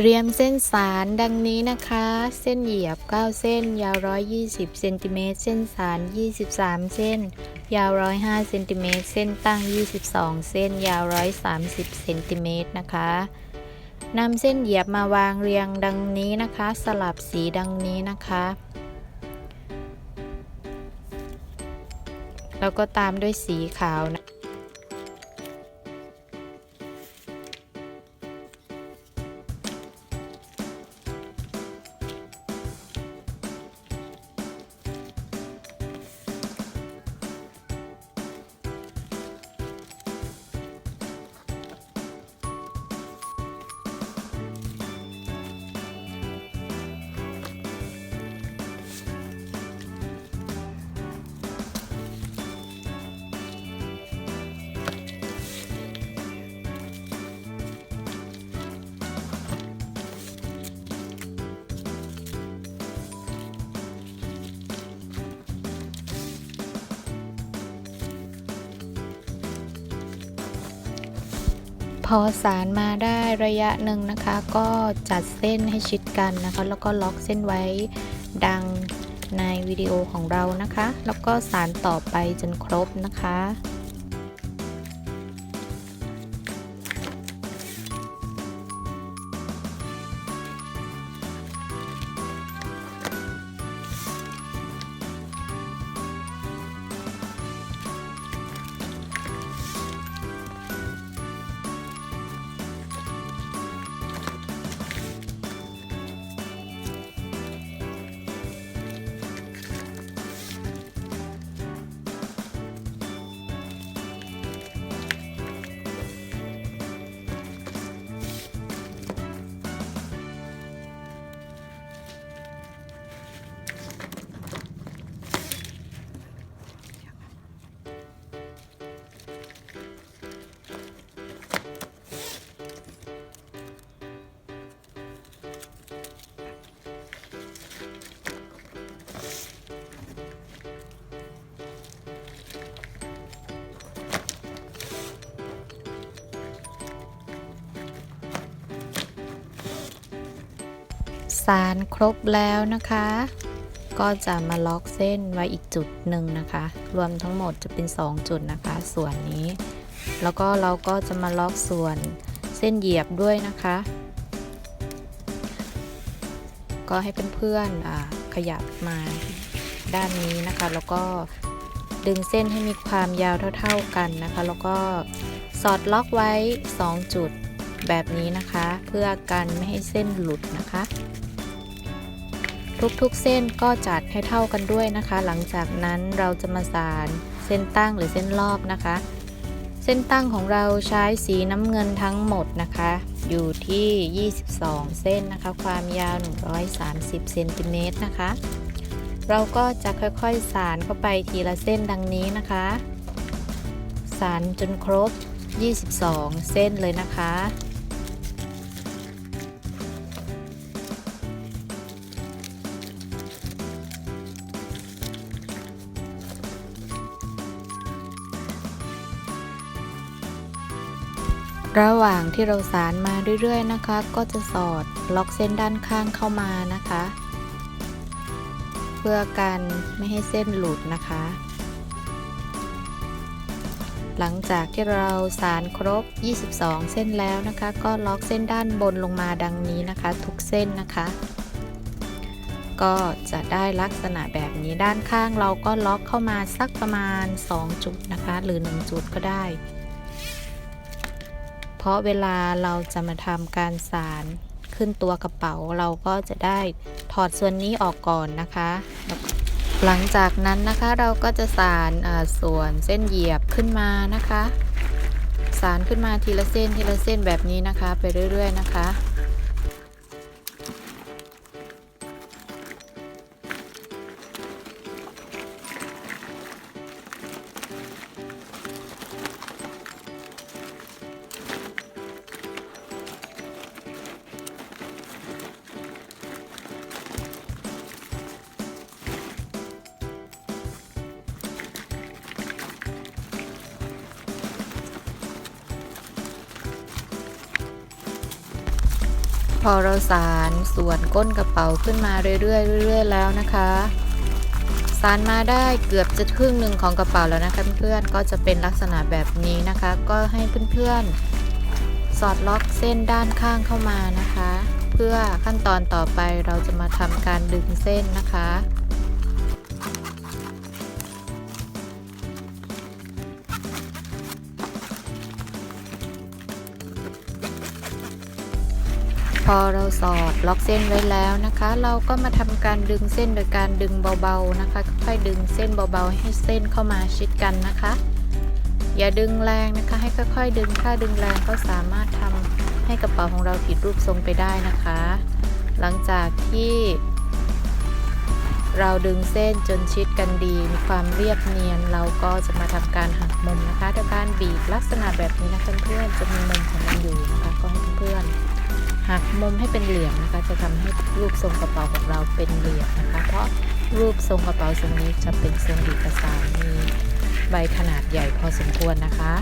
เตรียมเส้นสารดังนี้นะคะ เส้นเหยียบ 9 เส้น ยาว 120เซนติเมตร เส้นสาร 23 เส้น ยาว 105เซนติเมตร เส้นตั้ง 22 เส้น ยาว 130เซนติเมตรนะคะนำเส้นเหยียบมาวางเรียงดังนี้นะคะ สลับสีดังนี้นะคะ แล้วก็ตามด้วยสีขาวนะ พอสารมาได้ระยะหนึ่งนะคะ ก็จัดเส้นให้ชิดกันนะคะ แล้วก็ล็อกเส้นไว้ดังในวิดีโอของเรานะคะ แล้วก็สารต่อไปจนครบนะคะ สารครบแล้วนะคะ ก็จะมาล็อกเส้นไว้อีกจุดหนึ่งนะคะ รวมทั้งหมดจะเป็น 2 จุดนะคะ ส่วนนี้ แล้วก็เราก็จะมาล็อกส่วนเส้นเหยียบด้วยนะคะ ก็ให้เพื่อนๆขยับมาด้านนี้นะคะ แล้วก็ดึงเส้นให้มีความยาวเท่า ๆกันนะคะ แล้วก็สอดล็อกไว้ 2 จุดแบบนี้นะคะ เพื่อกันไม่ให้เส้นหลุดนะคะ ทุกๆเส้นก็จัดให้เท่ากันด้วยนะคะ หลังจากนั้นเราจะมาสานเส้นตั้งหรือเส้นรอบนะคะ เส้นตั้งของเราใช้สีน้ำเงินทั้งหมดนะคะ อยู่ที่ 22 เส้นนะคะ ความยาว 130เซนติเมตรนะคะ เราก็จะค่อยๆสานเข้าไปทีละเส้นดังนี้นะคะ สานจนครบ 22 เส้นเลยนะคะ ระหว่างที่เราสารมาเรื่อยๆนะคะ ก็จะสอดล็อกเส้นด้านข้างเข้ามานะคะ เพื่อกันไม่ให้เส้นหลุดนะคะ หลังจากที่เราสารครบ 22 เส้นแล้วนะคะ ก็ล็อกเส้นด้านบนลงมาดังนี้นะคะ ทุกเส้นนะคะ ก็จะได้ลักษณะแบบนี้ด้านข้างเราก็ล็อกเข้ามาสักประมาณ 2 จุดนะคะ หรือ 1 จุดก็ได้าะเวลาเราจะมาทำการสารขึ้นตัวกระเป๋าเราก็จะได้ถอดส่วนนี้ออกก่อนนะคะ หลังจากนั้นนะคะเราก็จะสารส่วนเส้นเหยียบขึ้นมานะคะ สารขึ้นมาทีละเส้นทีละเส้นแบบนี้นะคะ ไปเรื่อย ๆ นะคะ พอเราสานส่วนก้นกระเป๋าขึ้นมาเรื่อยๆเรื่อยๆแล้วนะคะสานมาได้เกือบจะครึ่งหนึ่งของกระเป๋าแล้วนะคะเพื่อนๆก็จะเป็นลักษณะแบบนี้นะคะ ก็ให้เพื่อนๆ สอดล็อกเส้นด้านข้างเข้ามานะคะ เพื่อขั้นตอนต่อไปเราจะมาทำการดึงเส้นนะคะ พอเราสอดล็อกเส้นไว้แล้วนะคะ เราก็มาทำการดึงเส้นโดยการดึงเบาๆนะคะ ค่อยๆดึงเส้นเบาๆให้เส้นเข้ามาชิดกันนะคะ อย่าดึงแรงนะคะ ให้ค่อยๆ ดึงถ้าดึงแรงก็สามารถทำให้กระเป๋าของเราผิดรูปทรงไปได้นะคะ หลังจากที่ เราดึงเส้นจนชิดกันดี มีความเรียบเนียน เราก็จะมาทำการหักมุมนะคะโดยการบีบลักษณะแบบนี้นะเพื่อนๆจะมีมุมของมันอยู่นะคะก็ให้เพื่อนๆ หักมุมให้เป็นเหลี่ยมนะคะ จะทำให้รูปทรงกระเป๋าของเราเป็นเหลี่ยมนะคะ เพราะรูปทรงกระเป๋าทรงนี้จะเป็นทรงดีกสารมีใบขนาดใหญ่พอสมควรนะคะ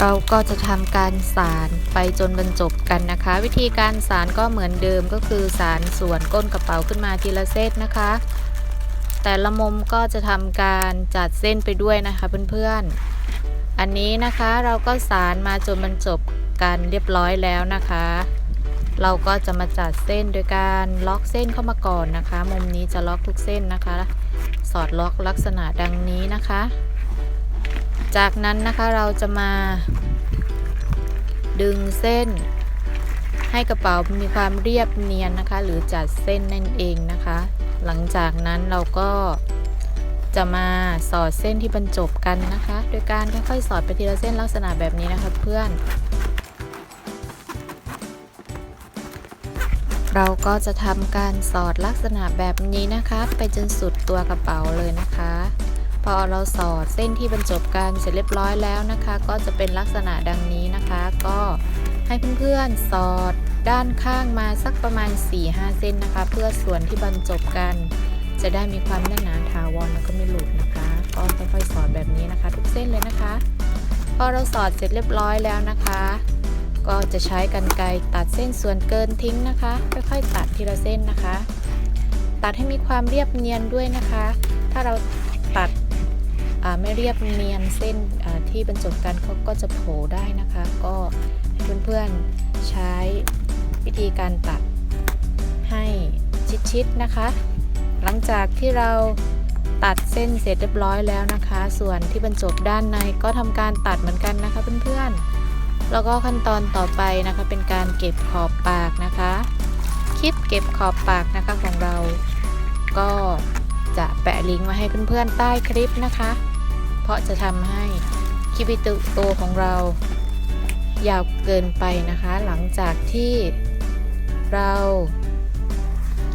เราก็จะทำการสารไปจนบรรจบกันนะคะ วิธีการสารก็เหมือนเดิมก็คือสารส่วนก้นกระเป๋าขึ้นมาทีละเส้นนะคะ แต่ละมุมก็จะทำการจัดเส้นไปด้วยนะคะเพื่อนๆอันนี้นะคะเราก็สารมาจนบรรจบ กันเรียบร้อยแล้วนะคะ เราก็จะมาจัดเส้นโดยการล็อกเส้นเข้ามาก่อนนะคะ มุมนี้จะล็อกทุกเส้นนะคะ สอดล็อกลักษณะดังนี้นะคะ จากนั้นนะคะเราจะมา ดึงเส้น ให้กระเป๋ามีความเรียบเนียนนะคะ หรือจัดเส้นนั่นเองนะคะ หลังจากนั้นเราก็จะมาสอดเส้นที่บรรจบกันนะคะ โดยการค่อยๆสอดไปทีละเส้นลักษณะแบบนี้นะคะเพื่อน เราก็จะทำการสอดลักษณะแบบนี้นะคะ ไปจนสุดตัวกระเป๋าเลยนะคะ พอเราสอดเส้นที่บรรจบกันเสร็จเรียบร้อยแล้วนะคะ ก็จะเป็นลักษณะดังนี้นะคะ ก็ให้เพื่อนๆสอดด้านข้างมาสักประมาณ 4-5 เส้นนะคะ เพื่อส่วนที่บรรจบกัน จะได้มีความแน่นหนาถาวรแล้วก็ไม่หลุดนะคะ ก็ค่อยๆสอดแบบนี้นะคะ ทุกเส้นเลยนะคะ พอเราสอดเสร็จเรียบร้อยแล้วนะคะ ก็จะใช้กรรไกรตัดเส้นส่วนเกินทิ้งนะคะ ค่อยๆตัดทีละเส้นนะคะ ตัดให้มีความเรียบเนียนด้วยนะคะ ถ้าเราตัดไม่เรียบเนียนเส้นที่บรรจบกันเขาก็จะโผล่ได้นะคะ ก็ให้เพื่อนๆใช้วิธีการตัดให้ชิดๆนะคะ หลังจากที่เราตัดเส้นเสร็จเรียบร้อยแล้วนะคะ ส่วนที่บรรจบด้านในก็ทำการตัดเหมือนกันนะคะเพื่อนๆ แล้วก็ขั้นตอนต่อไปนะคะเป็นการเก็บขอบปากนะคะ คลิปเก็บขอบปากนะคะของเรา ก็จะแปะลิงก์ไว้ให้เพื่อนๆใต้คลิปนะคะ เพราะจะทำให้คลิปวิดีโอของเรา ยาวเกินไปนะคะ หลังจากที่เรา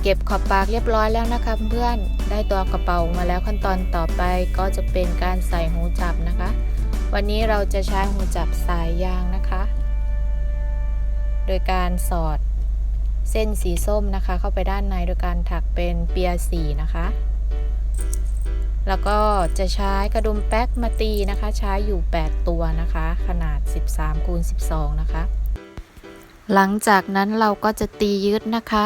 เก็บขอบปากเรียบร้อยแล้วนะคะเพื่อนๆได้ตัวกระเป๋ามาแล้วขั้นตอนต่อไปก็จะเป็นการใส่หูจับนะคะ วันนี้เราจะใช้หูจับสายยางนะคะ โดยการสอดเส้นสีส้มนะคะ เข้าไปด้านในโดยการถักเป็นเปียสีนะคะ แล้วก็จะใช้กระดุมแป๊กมาตีนะคะ ใช้อยู่ 8 ตัวนะคะ ขนาด 13คูณ12 นะคะ หลังจากนั้นเราก็จะตียืดนะคะ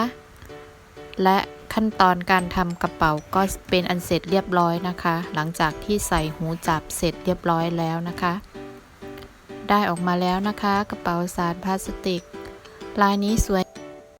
และ ขั้นตอนการทำกระเป๋าก็เป็นอันเสร็จเรียบร้อยนะคะ หลังจากที่ใส่หูจับเสร็จเรียบร้อยแล้วนะคะ ได้ออกมาแล้วนะคะ กระเป๋าสารพลาสติก ลายนี้สวย